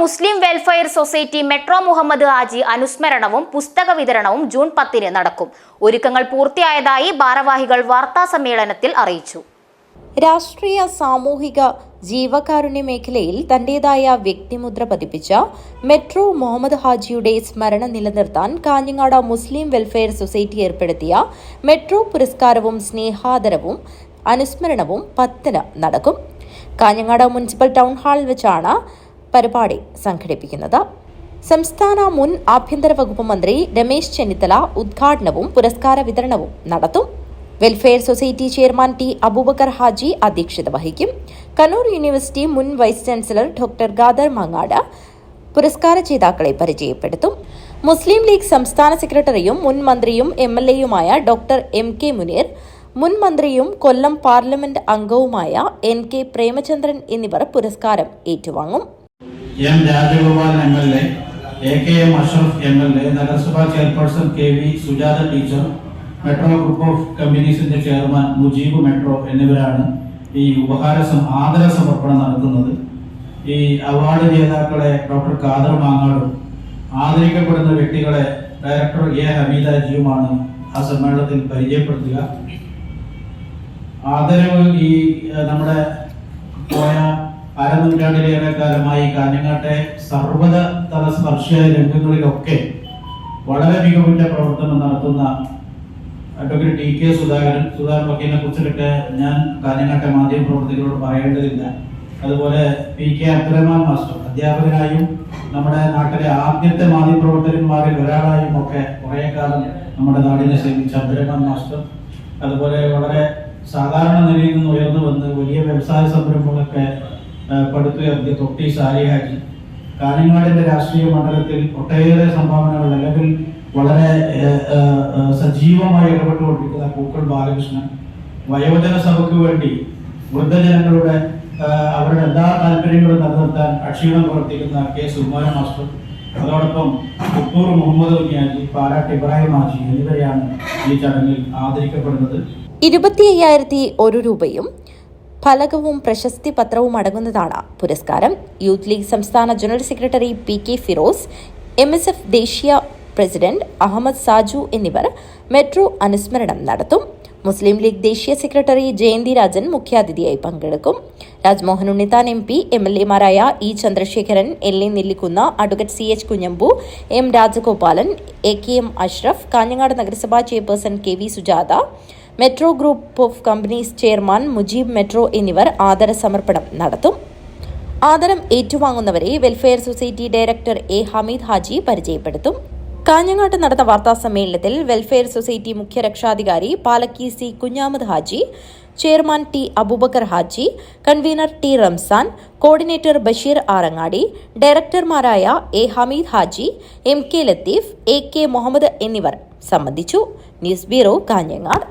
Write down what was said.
Muslim welfare society metro Muhammad Haji അനുസ്മരണവും പുസ്തക വിതരണവും June പത്തിന് നടക്കും. ഒരുക്കങ്ങൾ പൂർത്തിയായതായി ഭാരവാഹികൾ വാർത്താ സമ്മേളനത്തിൽ അറിയിച്ചു. രാഷ്ട്രീയ സാമൂഹിക ജീവകാരുണ്യ മേഖലയിൽ തന്റേതായ വ്യക്തിമുദ്ര പതിപ്പിച്ച മെട്രോ മുഹമ്മദ് ഹാജിയുടെ സ്മരണ നിലനിർത്താൻ കാഞ്ഞങ്ങാട് മുസ്ലിം വെൽഫെയർ സൊസൈറ്റി ഏർപ്പെടുത്തിയ മെട്രോ പുരസ്കാരവും സ്നേഹാദരവും അനുസ്മരണവും പത്തിന് നടക്കും. കാഞ്ഞങ്ങാട് മുനിസിപ്പൽ ടൗൺ ഹാളിൽ വെച്ചാണ് പരിപാടി സംഘടിപ്പിക്കുന്നത്. സംസ്ഥാന മുൻ ആഭ്യന്തര വകുപ്പ് മന്ത്രി രമേശ് ചെന്നിത്തല ഉദ്ഘാടനവും പുരസ്കാര വിതരണവും നടത്തും. Welfare society chairman T Aboobacker Haji അധ്യക്ഷത വഹിക്കും. കണ്ണൂർ യൂണിവേഴ്സിറ്റി മുൻ vice chancellor doctor Khader Mangad പുരസ്കാര ജേതാക്കളെ പരിചയപ്പെടുത്തും. മുസ്ലിം ലീഗ് സംസ്ഥാന സെക്രട്ടറിയും മുൻ മന്ത്രിയും എം എൽ എയുമായ ഡോക്ടർ എം കെ മുനീർ മുൻ മന്ത്രിയും കൊല്ലം പാർലമെന്റ് അംഗവുമായ എൻ കെ പ്രേമചന്ദ്രൻ എന്നിവർ പുരസ്കാരം ഏറ്റുവാങ്ങും. M Rajagopal M L A A K M Ashraf M L A നഗരസഭാ chairperson K V Sujatha teacher metro group of കമ്പനീസിന്റെ chairman Mujeeb metro എന്നിവരാണ് ഈ ഉപഹാര ആദര സമർപ്പണം നടത്തുന്നത്. ഈ അവാർഡ് ജേതാക്കളെ ഡോക്ടർ ഖാദർ മാങ്ങാടും ആദരിക്കപ്പെടുന്ന വ്യക്തികളെ ഡയറക്ടർ എ ഹമീദാജിയുമാണ് ആ സമ്മേളനത്തിൽ പരിചയപ്പെടുത്തുക. ആദരവ് ഈ നമ്മുടെ പോയ അരനൂറ്റാണ്ടിലേറെ കാലമായി കാഞ്ഞങ്ങാട്ടെ സർവത തല സ്പർശിയായ രംഗങ്ങളിലൊക്കെ വളരെ മികവിന്റെ പ്രവർത്തനം നടത്തുന്ന advocate T K Sudhakaran Sudhakaran വക്കീലിനെ ഞാൻ കാഞ്ഞങ്ങാട്ടെ മാധ്യമ പ്രവർത്തകരോട് പറയേണ്ടതില്ല. അതുപോലെ പി കെ അബ്ദുറഹ്മാൻ മാസ്റ്റർ അധ്യാപകനായും നമ്മുടെ നാട്ടിലെ ആദ്യത്തെ മാധ്യമ പ്രവർത്തകന്മാരിൽ ഒരാളായും ഒക്കെ കുറേ കാലം നമ്മുടെ നാടിനെ സേവിച്ച അബ്ദുറഹ്മാൻ മാസ്റ്റർ. അതുപോലെ വളരെ സാധാരണ നിലയിൽ നിന്ന് ഉയർന്നു വന്ന് വലിയ വ്യവസായ സംരംഭങ്ങളൊക്കെ പടുത്തുയർത്തിയ തൊട്ടി സാരി ഹാജി. കാഞ്ഞങ്ങാടിന്റെ രാഷ്ട്രീയ മണ്ഡലത്തിൽ ഒട്ടേറെ സംഭാവനകൾ അല്ലെങ്കിൽ വളരെ സജീവമായി ഇടപെട്ടുകൊണ്ടിരിക്കുന്ന പൂക്കൾ ബാലകൃഷ്ണൻ വയോജന സഭയ്ക്ക് വേണ്ടി വൃദ്ധജനങ്ങളുടെ അവരുടെ എല്ലാ താല്പര്യങ്ങളും നിലനിർത്താൻ അക്ഷീണം പ്രവർത്തിക്കുന്ന കെ. സുകുമാരൻ മാസ്റ്റർ. അതോടൊപ്പം പുത്തൂർ മുഹമ്മദ് കുഞ്ഞാജി പാലാട്ട് ഇബ്രാഹിം ആജി എന്നിവരെയാണ് ഈ ചടങ്ങിൽ ആദരിക്കപ്പെടുന്നത്. ഇരുപത്തി അയ്യായിരത്തി ഒരു രൂപയും ഫലകവും പ്രശസ്തി പത്രവും അടങ്ങുന്നതാണ്. പുരസ്കാരം. യൂത്ത് ലീഗ് സംസ്ഥാന general secretary P K Firoz M S F ദേശീയ പ്രസിഡന്റ് അഹമ്മദ് സാജു എന്നിവർ മെട്രോ അനുസ്മരണം നടത്തും. മുസ്ലിം ലീഗ് ദേശീയ സെക്രട്ടറി ജയന്തി രാജൻ മുഖ്യാതിഥിയായി പങ്കെടുക്കും. Rajmohan Unnithan M P M L എമാരായ E Chandrasekharan L A Nellikkunnu advocate C H Kunhambu M Rajagopalan A K M Ashraf Kanhangad നഗരസഭാ chairperson K V Sujatha metro group of companies chairman Mujeeb metro എന്നിവർ ആദര സമർപ്പണം നടത്തും. ആദരം ഏറ്റുവാങ്ങുന്നവരെ welfare society director A Hameed Haji പരിചയപ്പെടുത്തും. കാഞ്ഞങ്ങാട്ട് നടന്ന വാർത്താ സമ്മേളനത്തിൽ വെൽഫെയർ സൊസൈറ്റി മുഖ്യ രക്ഷാധികാരി Palakki C Kunhamad Haji chairman T Aboobacker Haji convener T Ramzan coordinator Basheer Arangadi ഡയറക്ടർമാരായ A Hameed Haji M K Latheef A K Muhammad എന്നിവർ സംബന്ധിച്ചു. News bureau Kanhangad.